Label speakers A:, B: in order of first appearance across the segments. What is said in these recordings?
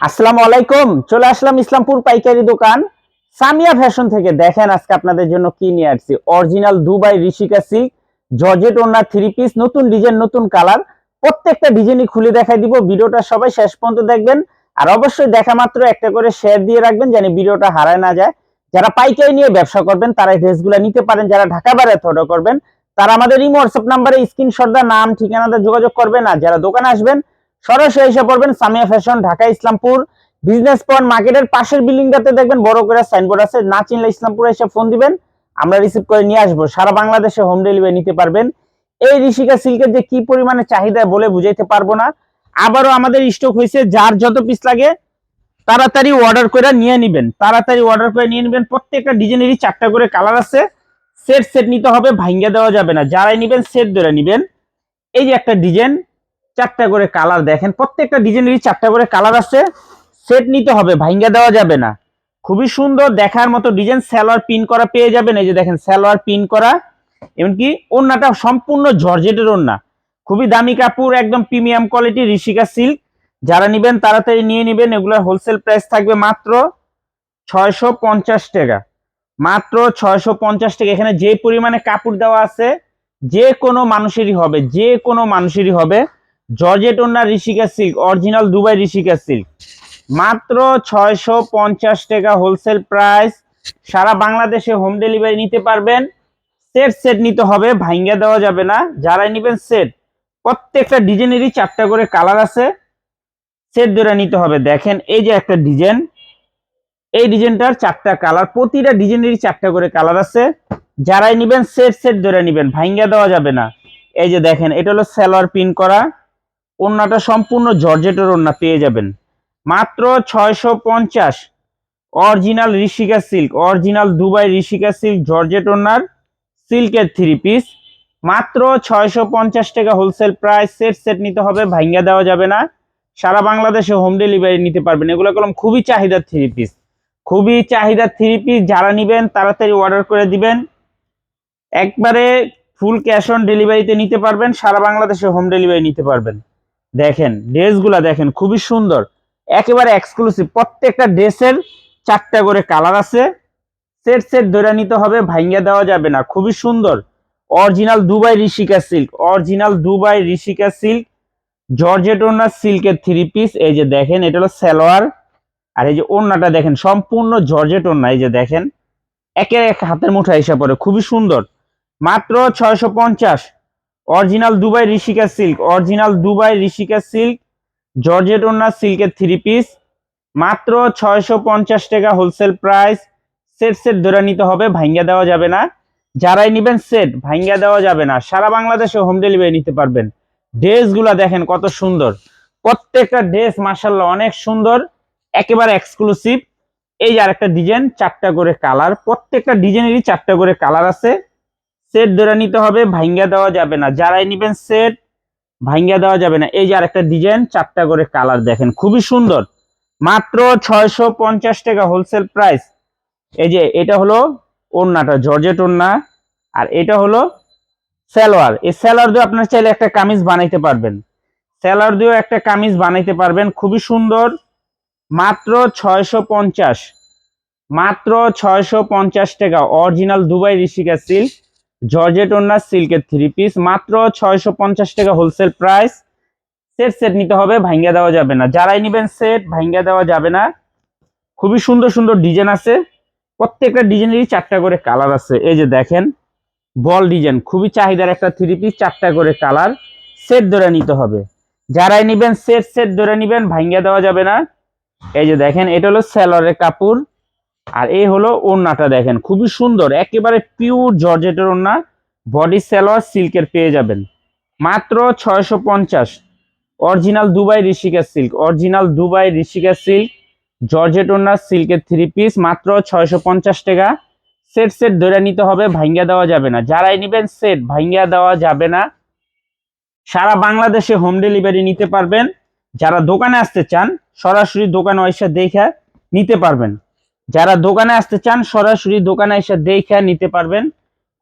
A: আসসালামু আলাইকুম, চলে আসলাম ইসলামপুর পাইকারি দোকান। সামিয়া ফ্যাশন থেকে দেখেন আজকে আপনাদের জন্য কি নিয়ে আসছি। Original Dubai Rishika silk, georgette ওনার থ্রি পিস নতুন ডিজাইন নতুন কালার প্রত্যেকটা ডিজাইনই খুলে দেখাই দিব, ভিডিওটা সবাই শেষ পর্যন্ত দেখবেন। আর অবশ্যই দেখা মাত্র একটা করে শেয়ার দিয়ে রাখবেন, যেন ভিডিওটা হারায় না যায়। যারা পাইকারি নিয়ে ব্যবসা করবেন, তারা ড্রেসগুলো নিতে পারেন। যারা ঢাকা বাইরে অর্ডার করবেন, তারা আমাদের ইমো হোয়াটসঅ্যাপ নাম্বারে স্ক্রিনশট দা নাম ঠিকানাটা যোগাযোগ করবেন। আর যারা দোকানে আসবেন সরাসরি এসে পড়বেন Samia fashion, Dhaka, Islampur. Business point মার্কেটের পাশের বিল্ডিংটাতে দেখবেন বড় করে সাইনবোর্ড আছে। না চিনলে ইসলামপুরে এসে ফোন দিবেন। আমরা রিসিভ করে নিয়ে আসব। সারা বাংলাদেশে হোম ডেলিভারি নিতে পারবেন। এই ঋষিকা সিল্কের যে কি পরিমাণে চাহিদা বলে বুঝাইতে পারব না। আবারও আমাদের স্টক হয়েছে। যার যত পিস লাগে, তাড়াতাড়ি অর্ডার করে নিয়ে নিবেন। তাড়াতাড়ি অর্ডার করে নিয়ে নিবেন। প্রত্যেকটা ডিজাইনেরই চারটা করে কালার আছে। সেট সেট নিতে হবে, ভাঙ্গা দেওয়া যাবে না। যারাই নিবেন সেট ধরে নিবেন। এই যে একটা ডিজাইন চারটা করে কালার দেখেন, প্রত্যেকটা ডিজাইনেরই চারটা করে কালার আছে। সেট নিতে হবে, ভাঙ্গা দেওয়া যাবে না। খুবই সুন্দর দেখার মতো ডিজাইন, সালোয়ার পিন করা পেয়ে যাবেন। এই যে দেখেন, সালোয়ার পিন করা। এমনকি ওড়নাটা সম্পূর্ণ জর্জেটের ওড়না। খুবই দামি কাপড়, একদম প্রিমিয়াম কোয়ালিটি, ঋষিকা সিল্ক। যারা নিবেন তাড়াতাড়ি নিয়ে নিবেন, এগুলোর হোলসেল প্রাইস থাকবে মাত্র ছয়শো পঞ্চাশ টাকা। মাত্র ছয়শো পঞ্চাশ টাকা। এখানে যে পরিমাণে কাপড় দেওয়া আছে, যে কোনো মানুষেরই হবে, যে কোনো মানুষেরই হবে। জর্জেট ওন্না Rishika silk, original Dubai Rishika silk. মাত্র ছয়শো পঞ্চাশ টাকা হোলসেল প্রাইস সারা বাংলাদেশে হোম ডেলিভারি নিতে পারবেন। সেট সেট নিতে হবে, ভাঙ্গা দেওয়া যাবে না। যারাই নিবেন সেট প্রত্যেকটা ডিজাইনেরই চারটা করে কালার আছে। সেট ধরে নিতে হবে। দেখেন, এই যে একটা ডিজাইন, এই ডিজাইনটার চারটা কালার প্রতিটা ডিজাইনেরই চারটা করে কালার আছে। যারাই নিবেন সেট সেট ধরে নিবেন, ভাঙ্গা দেওয়া যাবে না। এই যে দেখেন, এটা হলো সেলোয়ার পিন করা। ওড়নাটা সম্পূর্ণ জর্জেটের ওড়না, পেয়ে যাবেন। মাত্র ছয়শো পঞ্চাশ। Original Rishika silk, original Dubai Rishika silk georgette ওনার সিল্কের থ্রি পিস মাত্র ছয়শো পঞ্চাশ টাকা হোলসেল প্রাইস সেট সেট নিতে হবে, ভাঙ্গা দেওয়া যাবে না। সারা বাংলাদেশে হোম ডেলিভারি নিতে পারবেন। এগুলো কলম খুবই চাহিদার থ্রি পিস খুবই চাহিদার থ্রি পিস যারা নিবেন, তাড়াতাড়ি অর্ডার করে দিবেন। একবারে ফুল ক্যাশ অন ডেলিভারিতে নিতে পারবেন, সারা বাংলাদেশে হোম ডেলিভারি নিতে পারবেন। দেখেন, ড্রেসগুলা দেখেন, খুবই সুন্দর। একেবারে এক্সক্লুসিভ প্রত্যেকটা ড্রেসের চারটা করে কালার আছে। সেট সেট ধরে নিতে হবে ভাঙ্গা দেওয়া যাবে না, খুবই সুন্দর। Original Dubai Rishika silk original Dubai Rishika silk georgette ওনার সিল্কের থ্রি পিস এই যে দেখেন, এটা হলো সালোয়ার। আর এই যে ওড়নাটা দেখেন, সম্পূর্ণ জর্জেট ওড়না এই যে দেখেন একের এক হাতের মুঠা এসে পড়ে, খুবই সুন্দর। মাত্র ছয়শো পঞ্চাশ। Original Dubai Rishika silk, original Dubai Rishika silk, georgette ওনার সিল্কের থ্রি পিস মাত্র ছয়শো পঞ্চাশ টাকা হোলসেল প্রাইস সেট সেট ধরে নিতে হবে ভাঙ্গা দেওয়া যাবে না। যারাই নিবেন সেট ভাঙ্গা দেওয়া যাবে না। সারা বাংলাদেশে হোম ডেলিভারি নিতে পারবেন। ড্রেসগুলা দেখেন কত সুন্দর। প্রত্যেকটা ড্রেস মার্শাল্লাহ অনেক সুন্দর। একেবারে এক্সক্লুসিভ এই যে আরেকটা ডিজাইন চারটা করে কালার প্রত্যেকটা ডিজাইনেরই চারটা করে কালার আছে। সেট ধরে নিতে হবে, ভাঙ্গা দেওয়া যাবে না। যারাই নিবেন সেট ভাঙ্গা দেওয়া যাবে না। এই যে আরেকটা ডিজাইন চারটা করে কালার দেখেন, খুবই সুন্দর। মাত্র ছয়শো পঞ্চাশ টাকা হোলসেল প্রাইস এই যে এটা হলো ওড়নাটা, জর্জেট ওড়না, আর এটা হলো সালোয়ার। এই সালোয়ার দিয়ে আপনার চাইলে একটা কামিজ বানাইতে পারবেন। সালোয়ার দিয়েও একটা কামিজ বানাইতে পারবেন, খুবই সুন্দর। মাত্র ছয়শো পঞ্চাশ। মাত্র ছয়শো পঞ্চাশ টাকা original Dubai Rishika silk georgette ওনার সিল্কের থ্রি পিস মাত্র ছয়শো পঞ্চাশ টাকা হোলসেল প্রাইস সেট সেট নিতে হবে ভাঙ্গা দেওয়া যাবে না। যারাই নিবেন সেট ভাঙ্গা দেওয়া যাবে না। খুবই সুন্দর সুন্দর ডিজাইন আছে। প্রত্যেকটা ডিজাইনেরই চারটা করে কালার আছে। এই যে দেখেন, বল ডিজাইন খুবই চাহিদার একটা থ্রি পিস চারটা করে কালার সেট ধরে নিতে হবে। যারাই নিবেন সেট সেট ধরে নিবেন ভাঙ্গা দেওয়া যাবে না। এই যে দেখেন, এটা হলো স্যালোয়ারের কাপড়। আর এই হলো ওড়নাটা দেখেন, খুবই সুন্দর, একেবারে পিওর জর্জেটের ওড়না বডি সালোয়ার সিল্কের পেয়ে যাবেন। মাত্র ছয়শো পঞ্চাশ original Dubai Rishika silk original Dubai Rishika silk georgette ওড়না সিল্কের থ্রি পিস মাত্র ছয়শো পঞ্চাশ টাকা। সেট সেট ধরে নিতে হবে ভাঙ্গা দেওয়া যাবে না। যারাই নিবেন সেট ভাঙ্গা দেওয়া যাবে না। সারা বাংলাদেশে হোম ডেলিভারি নিতে পারবেন। যারা দোকানে আসতে চান, সরাসরি দোকানে এসে দেখে নিতে পারবেন। যারা দোকানে আসতে চান, সরাসরি দোকানে এসে দেখে নিতে পারবেন।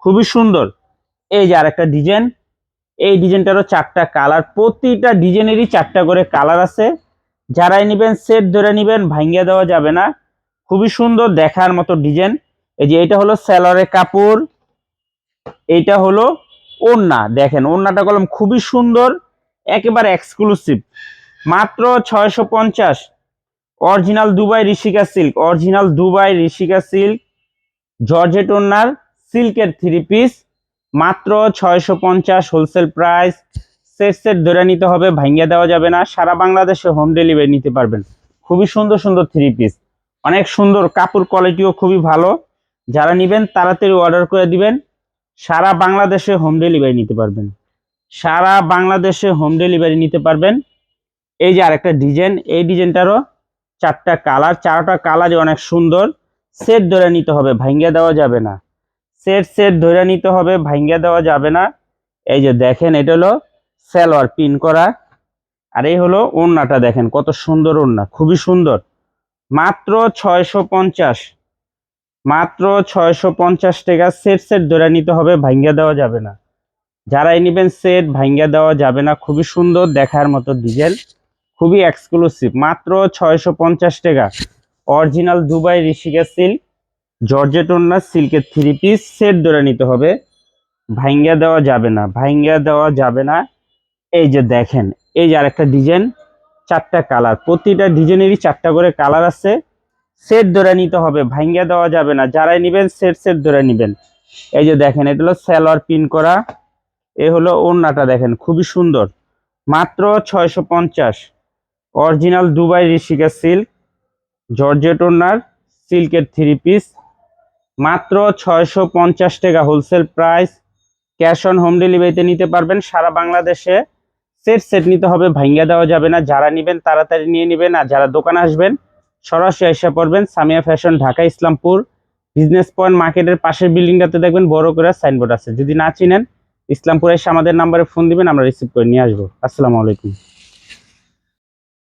A: খুবই সুন্দর। এই যে আরেকটা ডিজাইন। এই ডিজাইনটারও চারটা কালার। প্রতিটা ডিজাইনেরই চারটা করে কালার আছে। যারাই নিবেন, সেট ধরে নিবেন, ভাঙ্গিয়া দেওয়া যাবে না। খুবই সুন্দর দেখার মতো ডিজাইন। এই যে এটা হলো স্যালোয়ারের কাপড়। এইটা হলো ওড়না। দেখেন, ওড়নাটা কলম খুবই সুন্দর। একেবারে এক্সক্লুসিভ মাত্র ছয়শো পঞ্চাশ। Original Dubai Rishika silk, original Dubai Rishika silk georgette ওনার সিল্কের থ্রি পিস মাত্র ছয়শো পঞ্চাশ হোলসেল প্রাইস সেট সেট ধরে নিতে হবে, ভাঙ্গিয়ে দেওয়া যাবে না, সারা বাংলাদেশে হোম ডেলিভারি নিতে পারবেন। খুবই সুন্দর সুন্দর থ্রি পিস অনেক সুন্দর, কাপড় কোয়ালিটিও খুবই ভালো। যারা নেবেন, তাড়াতাড়ি অর্ডার করে দিবেন। সারা বাংলাদেশে হোম ডেলিভারি নিতে পারবেন। সারা বাংলাদেশে হোম ডেলিভারি নিতে পারবেন। এই যে আরেকটা ডিজাইন এই ডিজাইনটারও চারটা কালার, চারটা কালারই অনেক সুন্দর সেট ধরে নিতে হবে, ভাঙ্গিয়া দেওয়া যাবে না। সেট সেট ধরে নিতে হবে, ভাঙ্গিয়া দেওয়া যাবে না। এই যে দেখেন, এটা হলো সালোয়ার পিন করা। আর এই হলো ওড়নাটা দেখেন, কত সুন্দর ওড়না, খুবই সুন্দর। মাত্র ছয়শো পঞ্চাশ। মাত্র ছয়শো পঞ্চাশ টাকা সেট সেট ধরে নিতে হবে, ভাঙ্গিয়া দেওয়া যাবে না। যারাই নেবেন সেট ভাঙ্গিয়া দেওয়া যাবে না। খুবই সুন্দর, দেখার মতো ডিজাইন খুবই এক্সক্লুসিভ মাত্র ছয়শো পঞ্চাশ টাকা। Original Dubai Rishika silk georgette ওড়না সিল্কের থ্রি পিস সেট ধরে নিতে হবে। ভাইঙ্গা দেওয়া যাবে না ভাঙ্গিয়া দেওয়া যাবে না। এই যে দেখেন, এই যে আরেকটা ডিজাইন চারটা কালার প্রতিটা ডিজাইনেরই চারটা করে কালার আছে। সেট ধরে নিতে হবে ভাইঙ্গা দেওয়া যাবে না। যারাই নেবেন সেট সেট ধরে নেবেন। এই যে দেখেন, এটা হলো সালোয়ার পিন করা। এ হলো ওড়নাটা দেখেন, খুবই সুন্দর। মাত্র ছয়শো পঞ্চাশ। Original Dubai Rishika silk georgette ওড়নার সিল্কের থ্রি পিস মাত্র ছয়শো পঞ্চাশ টাকা wholesale price cash on home ডেলিভারিতে নিতে পারবেন। সারা বাংলাদেশে সেট সেট নিতে হবে ভাঙ্গা দেওয়া যাবে না। যারা নেবেন, তাড়াতাড়ি নিয়ে নেবেন। আর যারা দোকানে আসবেন, সরাসরি এসে পড়বেন Samia fashion Dhaka, Islampur business point মার্কেটের পাশের বিল্ডিংটাতে দেখবেন, বড় করে সাইনবোর্ড আছে। যদি না চিনেন, ইসলামপুরে এসে আমাদের নাম্বারে ফোন দিবেন, আমরা রিসিভ করে নিয়ে আসব। আসসালামু আলাইকুম।